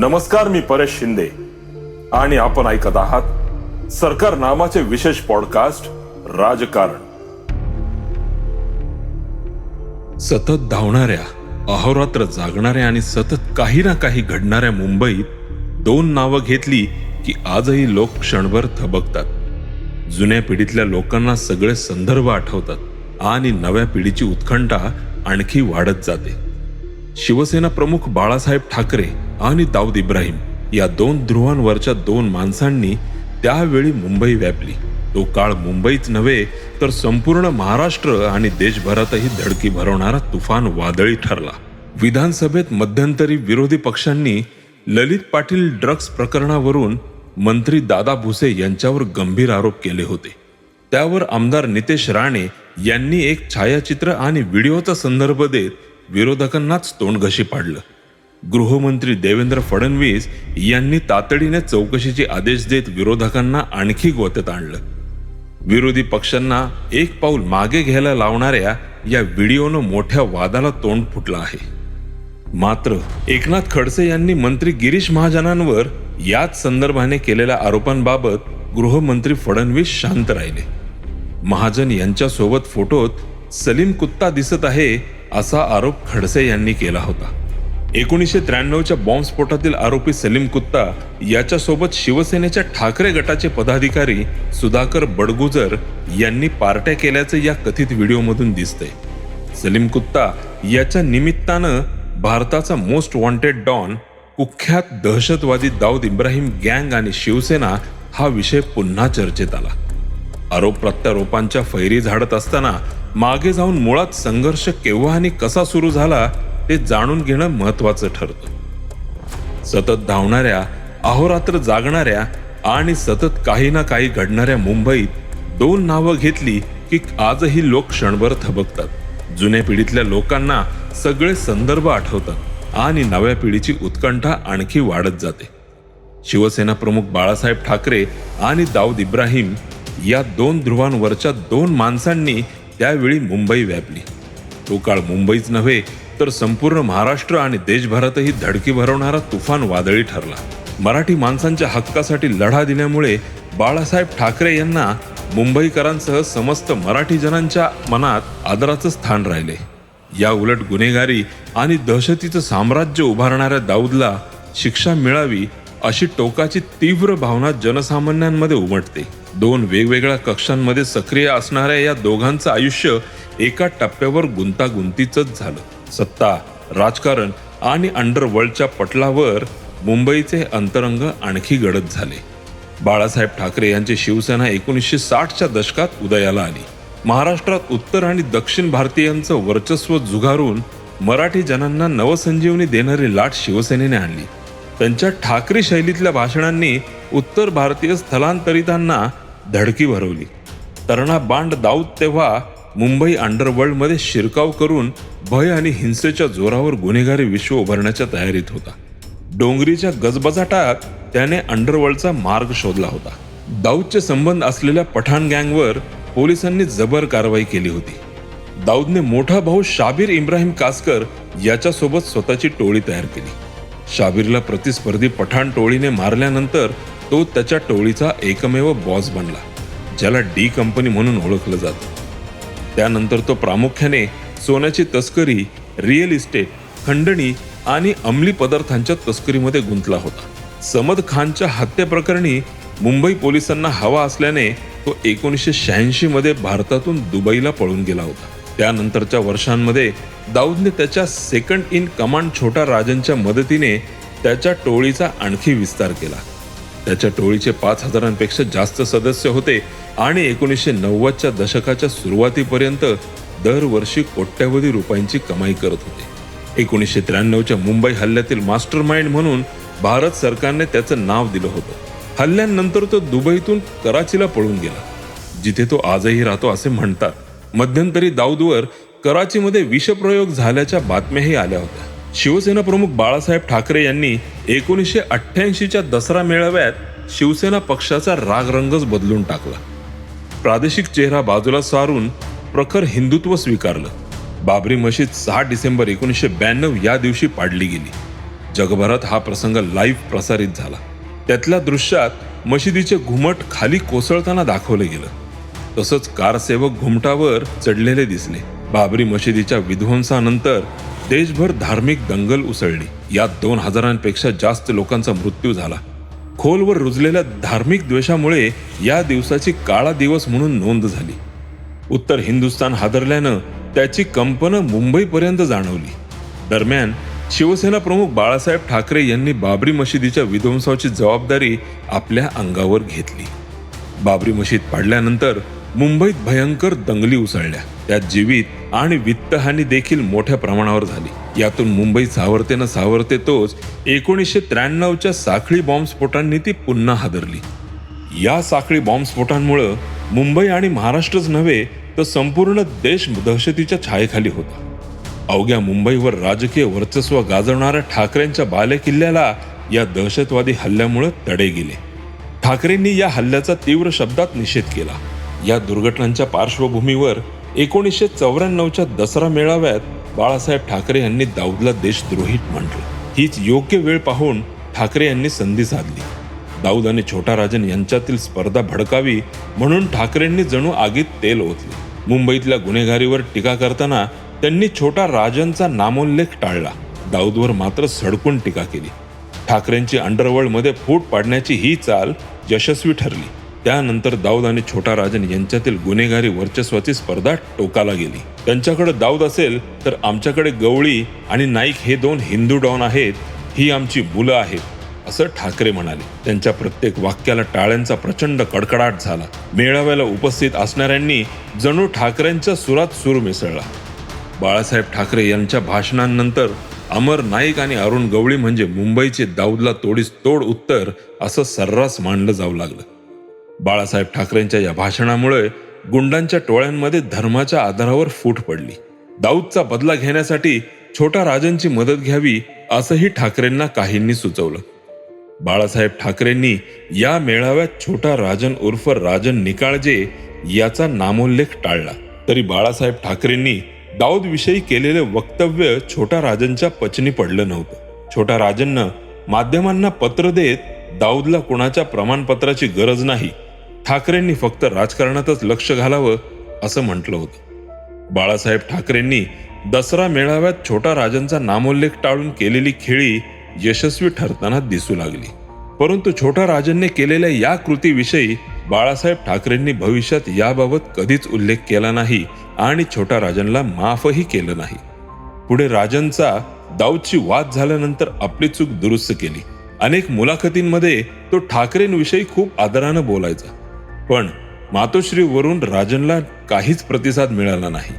नमस्कार मी परेश शिंदे. आणि आपण ऐकत आहात सरकार नामाचे विशेष पॉडकास्ट राजकारण. सतत धावणाऱ्या अहोरात्र जागणाऱ्या आणि सतत काही ना काही घडणाऱ्या मुंबईत दोन नावं घेतली की आजही लोक क्षणभर थबकतात. जुन्या पिढीतल्या लोकांना सगळे संदर्भ आठवतात आणि नव्या पिढीची उत्कंठा आणखी वाढत जाते. शिवसेना प्रमुख बाळासाहेब ठाकरे आणि दाऊद इब्राहिम या दोन ध्रुवांवरच्या दोन माणसांनी त्यावेळी मुंबई व्यापली. तो काळ मुंबईच नव्हे तर संपूर्ण महाराष्ट्र आणि देशभरातही धडकी भरवणारा तुफान वादळी ठरला. विधानसभेत मध्यंतरी विरोधी पक्षांनी ललित पाटील ड्रग्ज प्रकरणावरून मंत्री दादा भुसे यांच्यावर गंभीर आरोप केले होते. त्यावर आमदार नितेश राणे यांनी एक छायाचित्र आणि व्हिडिओचा संदर्भ देत विरोधकांनाच तोंडघशी पाडलं. गृहमंत्री देवेंद्र फडणवीस यांनी तातडीने चौकशीचे आदेश देत विरोधकांना आणखी गोत्यात आणलं. विरोधी पक्षांना एक पाऊल मागे घ्यायला लावणाऱ्या या व्हिडिओनं मोठ्या वादाला तोंड फुटलं आहे. मात्र एकनाथ खडसे यांनी मंत्री गिरीश महाजनांवर याच संदर्भाने केलेल्या आरोपांबाबत गृहमंत्री फडणवीस शांत राहिले. महाजन यांच्यासोबत फोटोत सलीम कुत्ता दिसत आहे असा आरोप खडसे यांनी केला होता. एकोणीसशे त्र्याण्णवच्या बॉम्बस्फोटातील आरोपी सलीम कुत्ता याच्यासोबत शिवसेनेच्या ठाकरे गटाचे पदाधिकारी सुधाकर बडगुजर यांनी पार्ट्या केल्याचं या कथित व्हिडिओमधून दिसतंय. सलीम कुत्ता याच्या निमित्तानं भारताचा मोस्ट वॉन्टेड डॉन कुख्यात दहशतवादी दाऊद इब्राहिम गँग आणि शिवसेना हा विषय पुन्हा चर्चेत आला. आरोप प्रत्यारोपांच्या फैरी झाडत असताना मागे जाऊन मुळात संघर्ष केव्हा आणि कसा सुरू झाला ते जाणून घेणं महत्वाचं ठरतं. सतत धावणाऱ्या अहोरात्र जागणाऱ्या आणि सतत काही ना काही घडणाऱ्या मुंबईत दोन नावं घेतली की आजही लोक क्षणभर थबकतात. जुन्या पिढीतल्या लोकांना सगळे संदर्भ आठवतात आणि नव्या पिढीची उत्कंठा आणखी वाढत जाते. शिवसेना प्रमुख बाळासाहेब ठाकरे आणि दाऊद इब्राहिम या दोन ध्रुवांवरच्या दोन माणसांनी त्यावेळी मुंबई व्यापली. तो काळ मुंबईच नव्हे तर संपूर्ण महाराष्ट्र आणि देशभरातही धडकी भरवणारा तुफान वादळी ठरला. मराठी माणसांच्या हक्कासाठी लढा दिल्यामुळे बाळासाहेब ठाकरे यांना मुंबईकरांसह समस्त मराठी जनांच्या मनात आदराचं स्थान राहिले. या उलट गुन्हेगारी आणि दहशतीचं साम्राज्य उभारणाऱ्या दाऊदला शिक्षा मिळावी अशी टोकाची तीव्र भावना जनसामान्यांमध्ये उमटते. दोन वेगवेगळ्या कक्षांमध्ये सक्रिय असणाऱ्या या दोघांचं आयुष्य एका टप्प्यावर गुंतागुंतीचंच झालं. सत्ता राजकारण आणि अंडरवर्ल्डच्या पटलावर मुंबईचे अंतरंग आणखी गडद झाले. बाळासाहेब ठाकरे यांची शिवसेना एकोणीसशे साठच्या दशकात उदयाला आली. महाराष्ट्रात उत्तर आणि दक्षिण भारतीयांचं वर्चस्व झुगारून मराठी जनांना नवसंजीवनी देणारी लाट शिवसेनेने आणली. त्यांच्या ठाकरे शैलीतल्या भाषणांनी उत्तर भारतीय स्थलांतरितांना धडकी भरवली. तरणा बांड दाऊद तेव्हा मुंबई अंडरवर्ल्डमध्ये शिरकाव करून भय आणि हिंसेच्या जोरावर गुन्हेगारी विश्व उभारण्याच्या तयारीत होता. डोंगरीच्या गजबजाटात त्याने अंडरवर्ल्डचा मार्ग शोधला होता. दाऊदचे संबंध असलेल्या पठाण गँगवर पोलिसांनी जबर कारवाई केली होती. दाऊदने मोठा भाऊ शाबीर इब्राहिम कासकर याच्यासोबत स्वतःची टोळी तयार केली. शाबीरला प्रतिस्पर्धी पठाण टोळीने मारल्यानंतर तो त्याच्या टोळीचा एकमेव बॉस बनला ज्याला डी कंपनी म्हणून ओळखलं जातं. त्यानंतर तो प्रामुख्याने सोन्याची तस्करी रिअल इस्टेट खंडणी आणि अंमली पदार्थांच्या तस्करीमध्ये गुंतला होता. समद खानच्या हत्येप्रकरणी मुंबई पोलिसांना हवा असल्याने तो एकोणीसशे शहाऐंशी मध्ये भारतातून दुबईला पळून गेला होता. त्यानंतरच्या वर्षांमध्ये दाऊदने त्याच्या सेकंड इन कमांड छोटा राजनच्या मदतीने त्याच्या टोळीचा आणखी विस्तार केला. त्याच्या टोळीचे पाच हजारांपेक्षा जास्त सदस्य होते आणि एकोणीसशे नव्वदच्या दशकाच्या सुरुवातीपर्यंत दरवर्षी कोट्यवधी रुपयांची कमाई करत होते. एकोणीसशे त्र्याण्णवच्या मुंबई हल्ल्यातील मास्टर माइंड म्हणून भारत सरकारने त्याचं नाव दिलं होतं. हल्ल्यानंतर तो दुबईतून कराचीला पळून गेला. जिथे तो आजही राहतो असे म्हणतात. मध्यंतरी दाऊदवर कराचीमध्ये विषप्रयोग झाल्याच्या बातम्याही आल्या होत्या. शिवसेना प्रमुख बाळासाहेब ठाकरे यांनी एकोणीसशे अठ्ठ्याऐंशीच्या दसरा मेळाव्यात शिवसेना पक्षाचा रागरंगच बदलून टाकला. प्रादेशिक चेहरा बाजूला सारून प्रखर हिंदुत्व स्वीकारलं. बाबरी मशीद सहा डिसेंबर एकोणीसशे ब्याण्णव या दिवशी पाडली गेली. जगभरात हा प्रसंग लाईव्ह प्रसारित झाला. त्यातल्या दृश्यात मशिदीचे घुमट खाली कोसळताना दाखवलं गेलं. तसंच कारसेवक घुमटावर चढलेले दिसले. बाबरी मशिदीच्या विध्वंसानंतर देशभर धार्मिक दंगल उसळली. यात दोन हजारांपेक्षा जास्त लोकांचा मृत्यू झाला. खोलवर रुजलेल्या धार्मिक द्वेषामुळे या दिवसाची काळा दिवस म्हणून नोंद झाली. उत्तर हिंदुस्थान हादरल्यानं त्याची कंपनं मुंबईपर्यंत जाणवली. दरम्यान शिवसेना प्रमुख बाळासाहेब ठाकरे यांनी बाबरी मशिदीच्या विध्वंसाची जबाबदारी आपल्या अंगावर घेतली. बाबरी मशीद पाडल्यानंतर मुंबईत भयंकर दंगली उसळल्या. त्यात जीवित आणि वित्तहानी देखील मोठ्या प्रमाणावर झाली. यातून मुंबई सावरते न सावरते तोच एकोणीसशे त्र्याण्णवच्या साखळी बॉम्बस्फोटांनी ती पुन्हा हादरली. या साखळी बॉम्बस्फोटांमुळं मुंबई आणि महाराष्ट्रच नव्हे तर संपूर्ण देश दहशतीच्या छायेखाली होता. अवघ्या मुंबईवर राजकीय वर्चस्व गाजवणाऱ्या ठाकरेंच्या बालेकिल्ल्याला या दहशतवादी हल्ल्यामुळे तडे गेले. ठाकरेंनी या हल्ल्याचा तीव्र शब्दात निषेध केला. या दुर्घटनांच्या पार्श्वभूमीवर एकोणीसशे चौऱ्याण्णवच्या दसरा मेळाव्यात बाळासाहेब ठाकरे यांनी दाऊदला देशद्रोहित म्हटलं. हीच योग्य वेळ पाहून ठाकरे यांनी संधी साधली. दाऊद आणि छोटा राजन यांच्यातील स्पर्धा भडकावी म्हणून ठाकरेंनी जणू आगीत तेल ओतले. मुंबईतल्या गुन्हेगारीवर टीका करताना त्यांनी छोटा राजनचा नामोल्लेख टाळला. दाऊदवर मात्र सडकून टीका केली. ठाकरेंची अंडरवर्ल्डमध्ये फूट पाडण्याची ही चाल यशस्वी ठरली. त्यानंतर दाऊद आणि छोटा राजन यांच्यातील गुन्हेगारी वर्चस्वाची स्पर्धा टोकाला गेली. त्यांच्याकडे दाऊद असेल तर आमच्याकडे गवळी आणि नाईक हे दोन हिंदू डॉन आहेत ही आमची मुलं आहेत असं ठाकरे म्हणाले. त्यांच्या प्रत्येक वाक्याला टाळ्यांचा प्रचंड कडकडाट झाला. मेळाव्याला उपस्थित असणाऱ्यांनी जणू ठाकरेंच्या सुरात सूर मिसळला. बाळासाहेब ठाकरे यांच्या भाषणांनंतर अमर नाईक आणि अरुण गवळी म्हणजे मुंबईचे दाऊदला तोडीस तोड उत्तर असं सर्रास मांडलं जाऊ लागलं. बाळासाहेब ठाकरेंच्या या भाषणामुळे गुंडांच्या टोळ्यांमध्ये धर्माच्या आधारावर फूट पडली. दाऊदचा बदला घेण्यासाठी छोटा राजांची मदत घ्यावी असंही ठाकरेंना काहींनी सुचवलं. बाळासाहेब ठाकरेंनी या मेळाव्यात छोटा राजन उर्फ राजन निकाळजे याचा नामोल्लेख टाळला. तरी बाळासाहेब ठाकरेंनी दाऊदविषयी केलेले वक्तव्य छोटा राजनच्या पचनी पडलं नव्हतं. छोटा राजननं माध्यमांना पत्र देत दाऊदला कुणाच्या प्रमाणपत्राची गरज नाही ठाकरेंनी फक्त राजकारणातच लक्ष घालावं असं म्हटलं होतं. बाळासाहेब ठाकरेंनी दसरा मेळाव्यात छोटा राजांचा नामोल्लेख टाळून केलेली खेळी यशस्वी ठरताना दिसू लागली. परंतु छोटा राजांनी केलेल्या या कृतीविषयी बाळासाहेब ठाकरेंनी भविष्यात याबाबत कधीच उल्लेख केला नाही आणि छोटा राजनला माफही केलं नाही. पुढे राजनचा दाऊदची वाद झाल्यानंतर आपली चूक दुरुस्त केली. अनेक मुलाखतींमध्ये तो ठाकरेंविषयी खूप आदरानं बोलायचा. पण मातोश्रीवरून राजनला काहीच प्रतिसाद मिळाला नाही.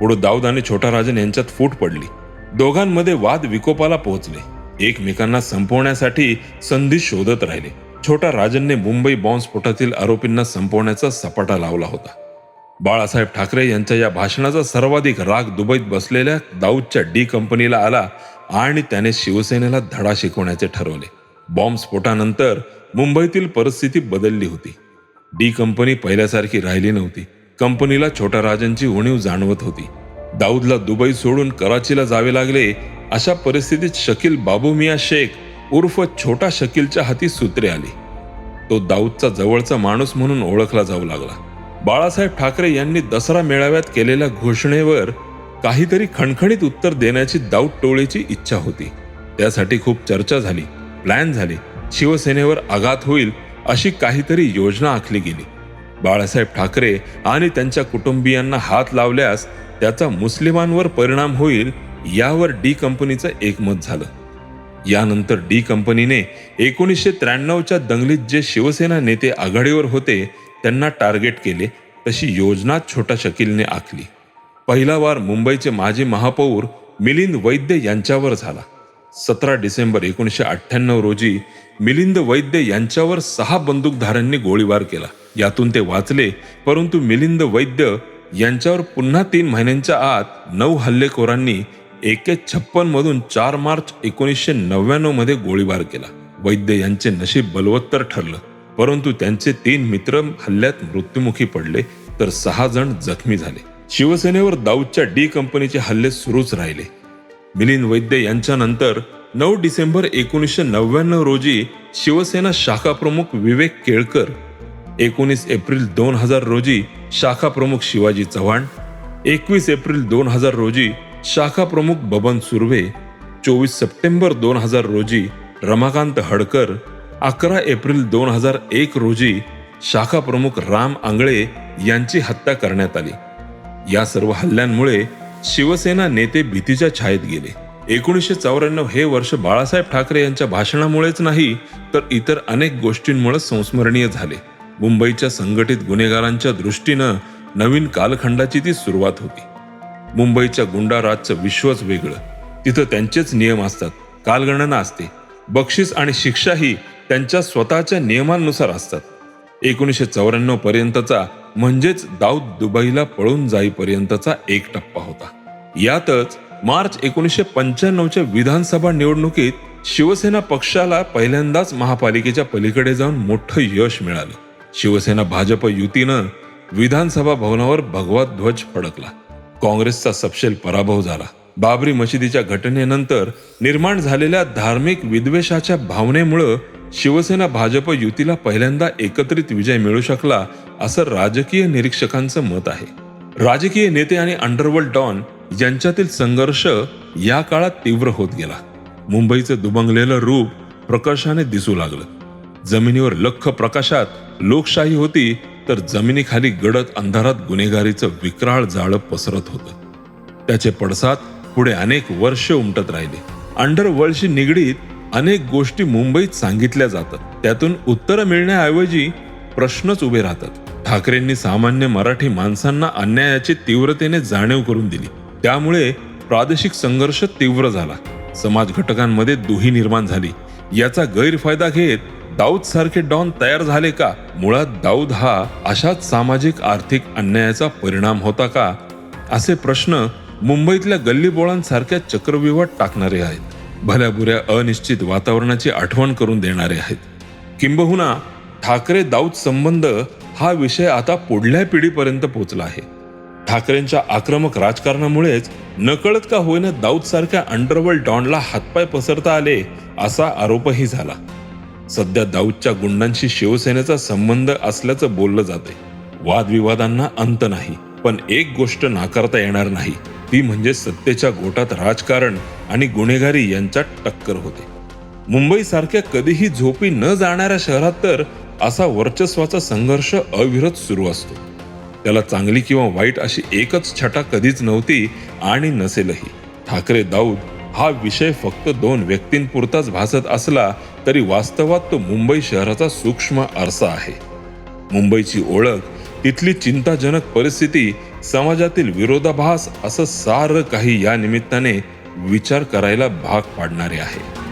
पुढे दाऊद आणि छोटा राजन यांच्यात फूट पडली. दोघांमध्ये वाद विकोपाला पोहोचले. एकमेकांना संपवण्यासाठी संधी शोधत राहिले. छोटा राजनने मुंबई बॉम्बस्फोटातील आरोपींना संपवण्याचा सपाटा लावला होता. बाळासाहेब ठाकरे यांच्या या भाषणाचा सर्वाधिक राग दुबईत बसलेल्या दाऊदच्या डी कंपनीला आला आणि त्याने शिवसेनेला धडा शिकवण्याचे ठरवले. बॉम्बस्फोटानंतर मुंबईतील परिस्थिती बदलली होती. डी कंपनी पहिल्यासारखी राहिली नव्हती. कंपनीला छोटा राजांची उणीव जाणवत होती. दाऊदला दुबई सोडून कराचीला जावे लागले अशा परिस्थितीत शकील बाबू मिया शेख उर्फ छोटा शकीलच्या हाती सूत्रे आली. तो दाऊदचा जवळचा माणूस म्हणून ओळखला जाऊ लागला. बाळासाहेब ठाकरे यांनी दसरा मेळाव्यात केलेल्या घोषणेवर काहीतरी खणखणीत उत्तर देण्याची दाऊद टोळीची इच्छा होती. त्यासाठी खूप चर्चा झाली प्लॅन झाले. शिवसेनेवर आघात होईल अशी काहीतरी योजना आखली गेली. बाळासाहेब ठाकरे आणि त्यांच्या कुटुंबियांना हात लावल्यास त्याचा मुस्लिमांवर परिणाम होईल यावर डी कंपनीचं एकमत झालं. यानंतर डी कंपनीने एकोणीसशे त्र्याण्णवच्या दंगलीत जे शिवसेना नेते आघाडीवर होते त्यांना टार्गेट केले तशी योजना छोटा शकीलने आखली. पहिला वार मुंबईचे माजी महापौर मिलिंद वैद्य यांच्यावर झाला. सतरा डिसेंबर एकोणीसशे अठ्ठ्याण्णव रोजी मिलिंद वैद्य यांच्यावर सहा बंदूकधाऱ्यांनी गोळीबार केला. यातून ते वाचले परंतु मिलिंद वैद्य यांच्यावर पुन्हा तीन महिन्यांच्या आत नऊ हल्लेखोरांनी एके छप्पन मधून चार मार्च एकोणीसशे नव्याण्णवमध्ये गोळीबार केला. वैद्य यांचे नशीब बलवत्तर ठरलं परंतु त्यांचे तीन मित्र हल्ल्यात मृत्युमुखी पडले तर सहा जण जखमी झाले. शिवसेनेवर दाऊदच्या डी कंपनीचे हल्ले सुरूच राहिले. मिलिंद वैद्य यांच्यानंतर नऊ डिसेंबर एकोणीसशे नव्याण्णव रोजी शिवसेना शाखा प्रमुख विवेक केळकर एकोणीस एप्रिल दोन हजार रोजी शाखा प्रमुख शिवाजी चव्हाण एकवीस एप्रिल दोन हजार रोजी शाखा प्रमुख बबन सुर्वे चोवीस सप्टेंबर दोन हजार रोजी रमाकांत हडकर अकरा एप्रिल दोन हजार एक रोजी शाखा प्रमुख राम आंगळे यांची हत्या करण्यात आली. या सर्व हल्ल्यांमुळे शिवसेना नेते भीतीच्या छायेत गेले. एकोणीसशे चौऱ्याण्णव हे वर्ष बाळासाहेब ठाकरे यांच्या भाषणामुळेच नाही तर इतर अनेक गोष्टींमुळे संस्मरणीय झाले. मुंबईच्या संघटित गुन्हेगारांच्या दृष्टीनं नवीन कालखंडाची ती सुरुवात होती. मुंबईच्या गुंडाराजचं विश्वच वेगळं. तिथं त्यांचेच नियम असतात कालगणना असते. बक्षीस आणि शिक्षाही त्यांच्या स्वतःच्या नियमांनुसार असतात. एकोणीसशे चौऱ्याण्णव पर्यंतचा म्हणजेच दाऊद दुबईला पळून जाईपर्यंतचा एक टप्पा होता. यातच मार्च एकोणीसशे पंच्याण्णवच्या विधानसभा निवडणुकीत शिवसेना पक्षाला पहिल्यांदाच महापालिकेच्या पलीकडे जाऊन मोठं यश मिळालं. शिवसेना भाजप युतीनं विधानसभा भवनावर भगवा ध्वज फडकला. काँग्रेसचा सपशेल पराभव झाला. बाबरी मशिदीच्या घटनेनंतर निर्माण झालेल्या धार्मिक विद्वेषाच्या भावनेमुळं शिवसेना भाजप युतीला पहिल्यांदा एकत्रित विजय मिळू शकला असं राजकीय निरीक्षकांचं मत आहे. राजकीय नेते आणि अंडरवर्ल्ड डॉन यांच्यातील संघर्ष या काळात तीव्र होत गेला. मुंबईचं दुबंगलेलं रूप प्रकर्षाने दिसू लागलं. जमिनीवर लख प्रकाशात लोकशाही होती तर जमिनीखाली गडद अंधारात गुन्हेगारीचं विक्राळ जाळं पसरत होतं. त्याचे पडसाद पुढे अनेक वर्ष उमटत राहिले. अंडरवर्ल्डशी निगडीत अनेक गोष्टी मुंबईत सांगितल्या जातात. त्यातून उत्तरं मिळण्याऐवजी प्रश्नच उभे राहतात. ठाकरेंनी सामान्य मराठी माणसांना अन्यायाची तीव्रतेने जाणीव करून दिली. त्यामुळे प्रादेशिक संघर्ष तीव्र झाला. समाज घटकांमध्ये दुही निर्माण झाली. याचा गैरफायदा घेत दाऊद सारखे डॉन तयार झाले का? मुळात दाऊद हा अशाच सामाजिक आर्थिक अन्यायाचा परिणाम होता का? असे प्रश्न मुंबईतल्या गल्लीबोळांसारख्या चक्रव्यूहात टाकणारे आहेत. भल्याबुऱ्या अनिश्चित वातावरणाची आठवण करून देणारे आहेत. किंबहुना ठाकरे दाऊद संबंध हा विषय आता पुढल्या पिढीपर्यंत पोचला आहे. ठाकरेंच्या आक्रमक राजकारणामुळेच नकळत का होईना दाऊद सारख्या अंडरवर्ल्ड डॉनला हातपाय पसरता आले असा आरोपही झाला. सध्या दाऊदच्या गुंडांशी शिवसेनेचा संबंध असल्याचं बोललं जाते वादविवादांना अंत नाही. पण एक गोष्ट नाकारता येणार नाही. ती म्हणजे सत्तेच्या गोटात राजकारण आणि गुन्हेगारी यांच्यात टक्कर होते. मुंबईसारख्या कधीही झोपी न जाणाऱ्या शहरात तर असा वर्चस्वाचा संघर्ष अविरत सुरू असतो. त्याला चांगली किंवा वाईट अशी एकच छटा कधीच नव्हती आणि नसेलही. ठाकरे दाऊद हा विषय फक्त दोन व्यक्तींपुरताच भासत असला तरी वास्तवात तो मुंबई शहराचा सूक्ष्म आरसा आहे. मुंबईची ओळख तिथली चिंताजनक परिस्थिती समाजातील विरोधाभास असं सारं काही या निमित्ताने विचार करायला भाग पाडणारे आहे.